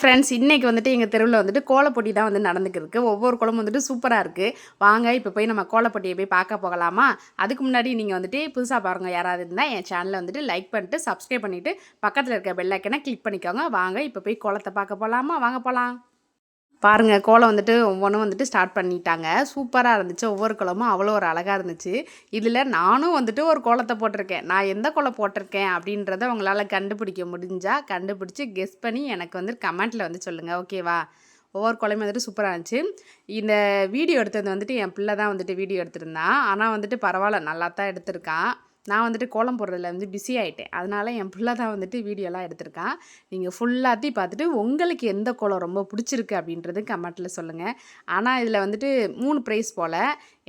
Friends இன்றைக்கி வந்துட்டு எங்கள் தெருவில் வந்துட்டு கோலப்பொட்டி தான் வந்து நடந்துக்கிருக்கு. ஒவ்வொரு குளமும் வந்துட்டு சூப்பராக இருக்குது வாங்க இப்போ போய் நம்ம கோலப்பொட்டியை போய் பார்க்க போகலாமா? அதுக்கு முன்னாடி நீங்கள் வந்துட்டு புதுசாக பாருங்க யாராவது இருந்தால் என் சேனலை வந்துட்டு லைக் பண்ணிட்டு சப்ஸ்கிரைப் பண்ணிவிட்டு பக்கத்தில் இருக்க பெல்லைக்கனை கிளிக் பண்ணிக்கோங்க. வாங்க இப்போ போய் கோலத்தை பார்க்க போகலாமா வாங்க போகலாம் பாருங்கள் கோலம் வந்துட்டு ஒவ்வொன்றும் வந்துட்டு ஸ்டார்ட் பண்ணிட்டாங்க. சூப்பராக இருந்துச்சு. ஒவ்வொரு கோலமும் அவ்வளோ ஒரு அழகாக இருந்துச்சு. இதில் நானும் வந்துட்டு ஒரு கோலத்தை போட்டிருக்கேன். நான் எந்த கோலம் போட்டிருக்கேன் அப்படின்றத உங்களால் கண்டுபிடிக்க முடிஞ்சால் கண்டுபிடிச்சி கெஸ் பண்ணி எனக்கு வந்து கமெண்ட்டில் வந்து சொல்லுங்கள் ஓகேவா ஒவ்வொரு குழம்பு வந்துட்டு சூப்பராக இருந்துச்சு. இந்த வீடியோ எடுத்தது வந்துட்டு என் பிள்ளை தான் வந்துட்டு வீடியோ எடுத்திருந்தான். ஆனால் வந்துட்டு பரவாயில்ல நல்லா தான் எடுத்திருக்கான். நான் வந்துட்டு கோலம் போடுறதுல வந்து பிஸி ஆகிட்டேன் அதனால் என் பிள்ளை தான் வந்துட்டு வீடியோலாம் எடுத்திருக்கான் நீங்கள் ஃபுல்லாத்தையும் பார்த்துட்டு உங்களுக்கு எந்த கோலம் ரொம்ப பிடிச்சிருக்கு அப்படின்றது கமெண்ட்டில் சொல்லுங்கள் ஆனால் இதில் வந்துட்டு மூணு ப்ரைஸ் போல்.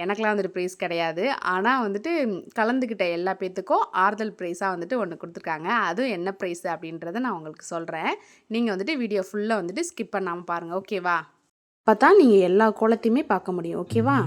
எனக்கெலாம் வந்துட்டு ப்ரைஸ் கிடையாது. ஆனால் வந்துட்டு கலந்துக்கிட்ட எல்லா பேர்த்துக்கும் ஆறுதல் ப்ரைஸாக வந்துட்டு ஒன்று கொடுத்துருக்காங்க. அதுவும் என்ன ப்ரைஸ் அப்படின்றத நான் உங்களுக்கு சொல்கிறேன் நீங்கள் வந்துட்டு வீடியோ ஃபுல்லாக வந்துட்டு ஸ்கிப் பண்ணாமல் பாருங்கள் ஓகேவா அப்போ தான் நீங்கள் எல்லா கோலத்தையுமே பார்க்க முடியும். ஓகேவா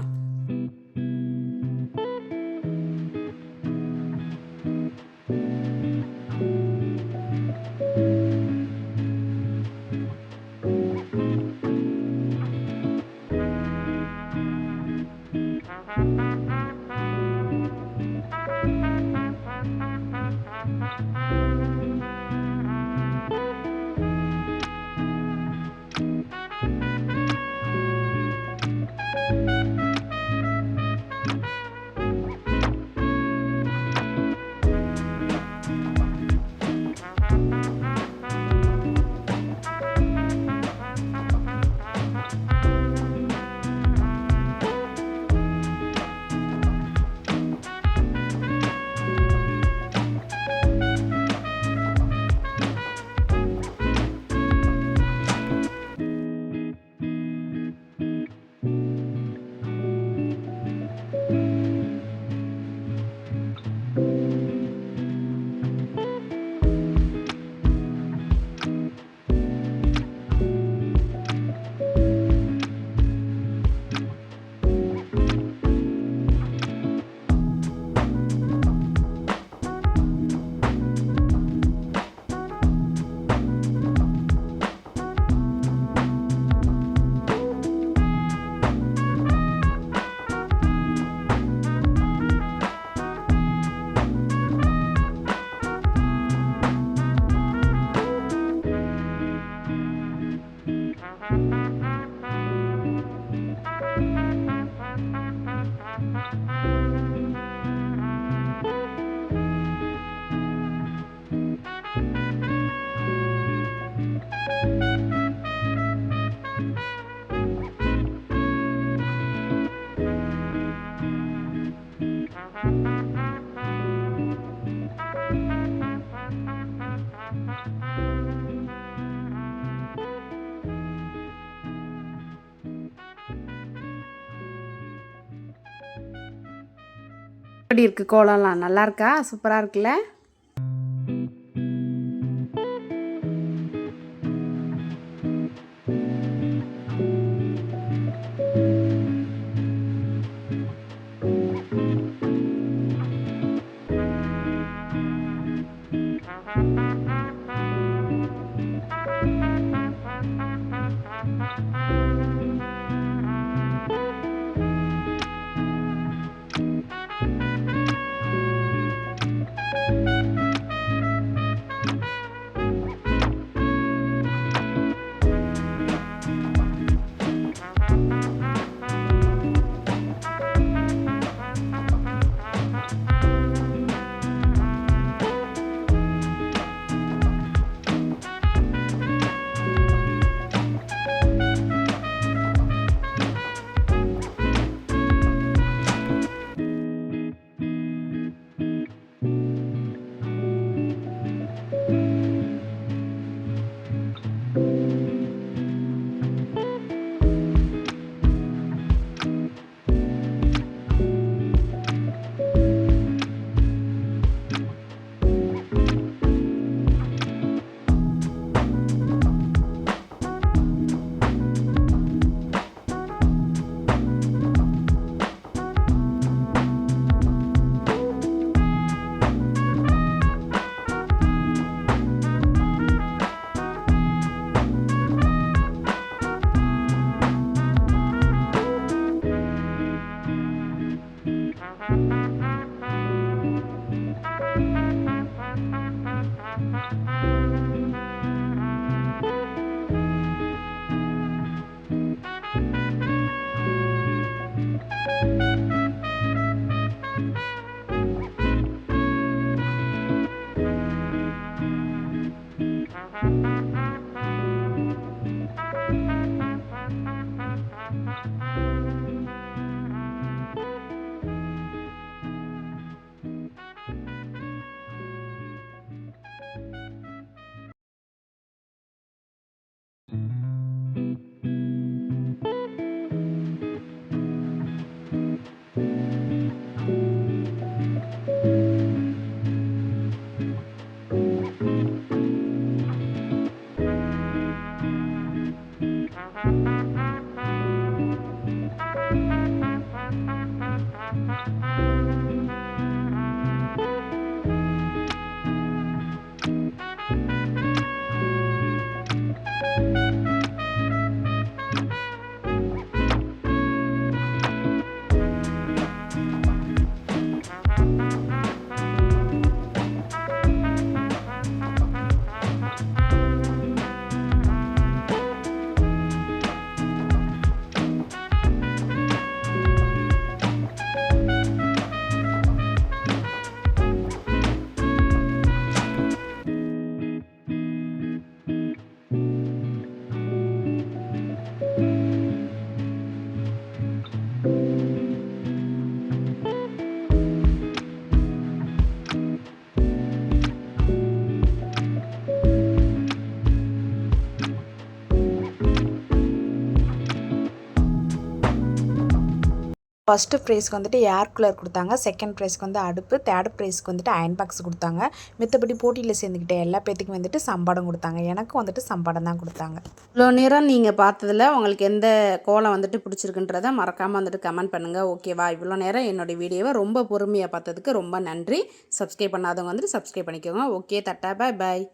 எப்படி இருக்குது கோலம்லாம்? நல்லா இருக்கா? சூப்பராக இருக்குல்ல? ஃபஸ்ட்டு ப்ரைஸ்க்கு வந்துட்டு ஏர் கூலர் கொடுத்தாங்க. செகண்ட் ப்ரைஸ்க்கு வந்து அடுப்பு. தேர்ட் ப்ரைஸ்க்கு வந்துட்டு அயன் பாக்ஸ் கொடுத்தாங்க. மித்தபடி போட்டியில் சேர்ந்துக்கிட்ட எல்லா பேத்துக்கும் வந்துட்டு சம்பாடம் கொடுத்தாங்க. எனக்கும் வந்துட்டு சம்பாடம் தான் கொடுத்தாங்க. இவ்வளோ நேரம் நீங்கள் பார்த்ததுல உங்களுக்கு எந்த கோலம் வந்துட்டு பிடிச்சிருக்குன்றத மறக்காமல் வந்துட்டு கமெண்ட் பண்ணுங்கள் ஓகேவா இவ்வளோ நேரம் என்னோடய வீடியோவை ரொம்ப பொறுமையாக பார்த்ததுக்கு ரொம்ப நன்றி. சப்ஸ்கிரைப் பண்ணாதவங்க வந்துட்டு சப்ஸ்கிரைப் பண்ணிக்கோங்க. ஓகே தட்டா. பாய் பாய்